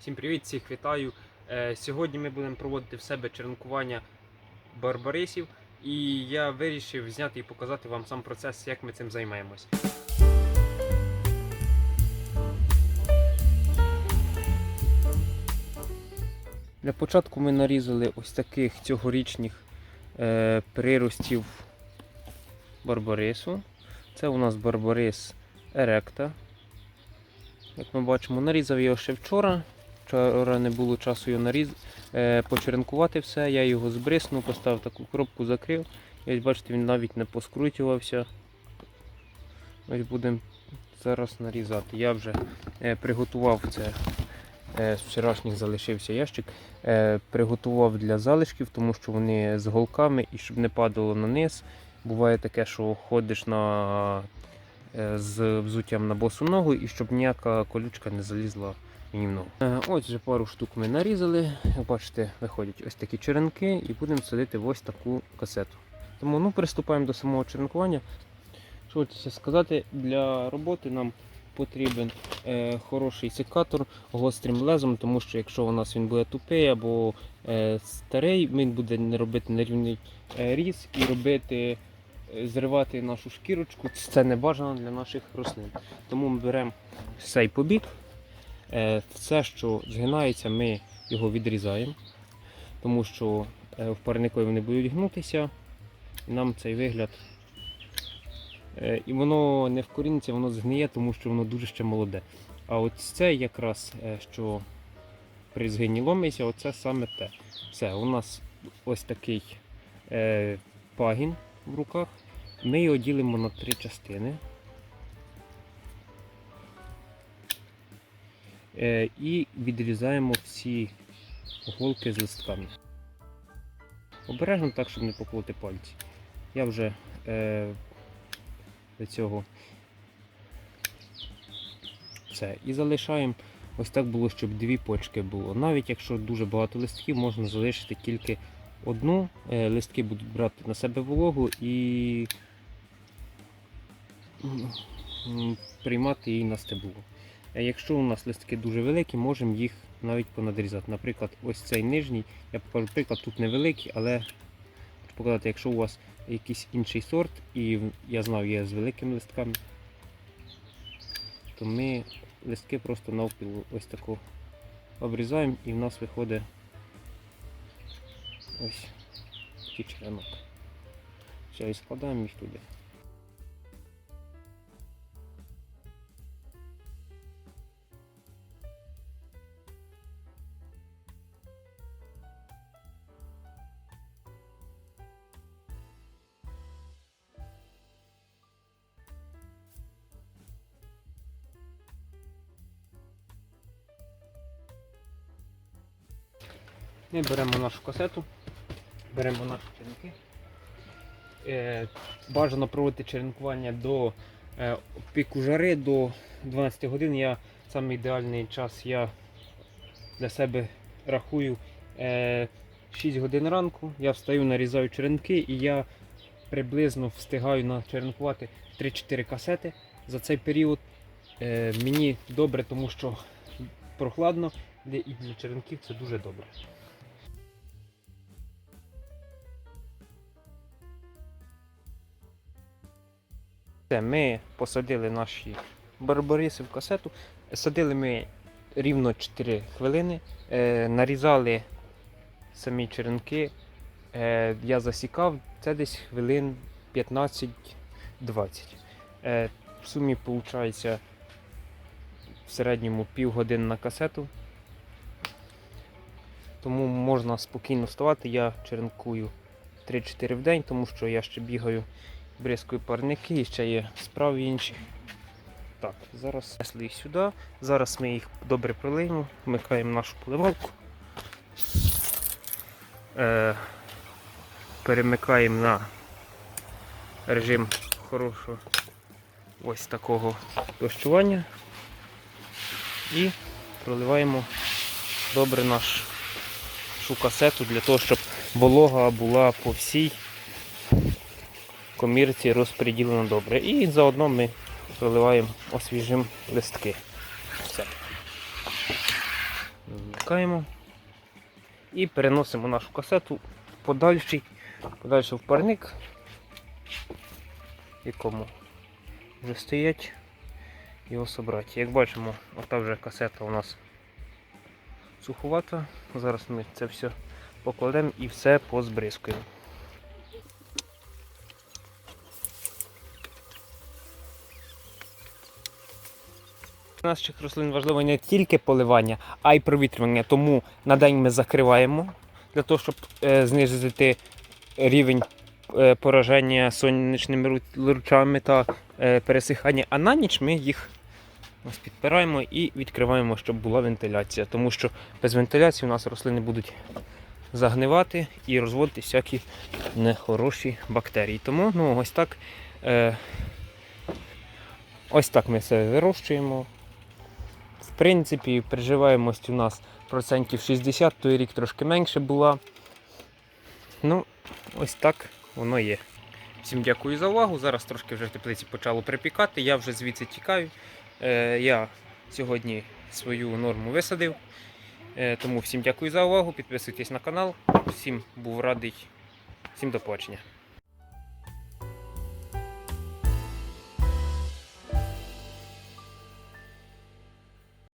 Всім привіт, всіх вітаю. Е, Сьогодні ми будемо проводити в себе черенкування барбарисів, і я вирішив зняти і показати вам сам процес, як ми цим займаємось. Для початку ми нарізали ось таких цьогорічних е, приростів барбарису. Це у нас барбарис Еректа. Як ми бачимо, нарізав його ще вчора. Вчора не було часу його наріз... е, почеренкувати все. Я його збриснув, поставив таку коробку, закрив. І бачите, він навіть не поскрутювався. Ось будемо зараз нарізати. Я вже е, приготував це. е, З вчорашніх залишився ящик. Приготував для залишків, тому що вони з голками і щоб не падало на низ. Буває таке, що ходиш на з взуттям на босу ногу і щоб ніяка колючка не залізла Е, Ось вже пару штук ми нарізали. Бачите, виходять ось такі черенки і будемо садити ось таку касету. Тому ну, приступаємо до самого черенкування. Що хочеться сказати, для роботи нам потрібен е, хороший секатор гострим лезом, тому що якщо у нас він буде тупий або е, старий, він буде не робити нерівний е, різ і робити е, зривати нашу шкірочку. Це не бажано для наших рослин. Тому ми беремо цей побік. Е, Все, що згинається, ми його відрізаємо, тому що е, в парникові вони будуть гнутися, і нам цей вигляд. е, І воно не вкоріниться, воно згниє, тому що воно дуже ще молоде. А от це якраз, що при згині ломиться, оце саме те. Все, у нас ось такий пагін в руках. Ми його ділимо на три частини. І відрізаємо всі голки з листками. Обережно так, щоб не поколоти пальці. Я вже е, до цього все. І залишаємо ось так було, щоб дві почки було. Навіть якщо дуже багато листків, можна залишити тільки одну. Е, листки будуть брати на себе вологу і приймати її на стебло. Е, Якщо у нас листки дуже великі, можемо їх навіть понадрізати. Наприклад, ось цей нижній, я покажу приклад, тут невеликий, але хочу показати, якщо у вас якийсь інший сорт, і я знав, є з великими листками, то ми листки просто навпіл ось таку обрізаємо і в нас виходить ось такий черенок. Все, і складаємо їх туди. Ми беремо нашу касету, беремо наші черенки. Е, бажано проводити черенкування до е, піку жари до 12 годин. Я саме ідеальний час я для себе рахую е, 6 годин ранку. Я встаю, нарізаю черенки і я приблизно встигаю начеренкувати 3-4 касети. За цей період е, мені добре, тому що прохладно, і для черенків це дуже добре. Все, ми посадили наші барбариси в касету. Садили ми рівно 4 хвилини, е, нарізали самі черенки. Е, я засікав, це десь хвилин 15-20. Е, в сумі виходить в середньому півгодини на касету. Тому можна спокійно вставати. Я черенкую 3-4 в день, тому що я ще бігаю бризкою парники і ще є справи інші. Так, зараз несли їх сюди. Зараз ми їх добре пролиємо, вмикаємо нашу поливалку. Е, перемикаємо на режим хорошого ось такого дощування і проливаємо добре нашу касету для того, щоб волога була по всій комірці розподілено добре. І заодно ми проливаємо освіжим листки. Все. опускаємо і переносимо нашу касету подальший, подальше в парник, в якому вже стоять його собрати. Як бачимо, ота вже касета у нас суховата. Зараз ми це все покладемо і все позбризкуємо. Наших рослин важливо не тільки поливання, а й провітрювання. Тому на день ми закриваємо для того, щоб е, знизити рівень е, пораження сонячними лучами та е, пересихання. А на ніч ми їх ось підпираємо і відкриваємо, щоб була вентиляція. Тому що без вентиляції у нас рослини будуть загнивати і розводити всякі нехороші бактерії. Тому ну, ось так. Ось так ми це вирощуємо. В принципі, приживаємость у нас процентів 60, той рік трошки менше була. Ну, ось так воно є. Всім дякую за увагу. Зараз трошки вже в теплиці почало припікати. Я вже звідси тікаю. Е, я сьогодні свою норму висадив. Е, тому всім дякую за увагу. Підписуйтесь на канал. Всім був радий. Всім до побачення.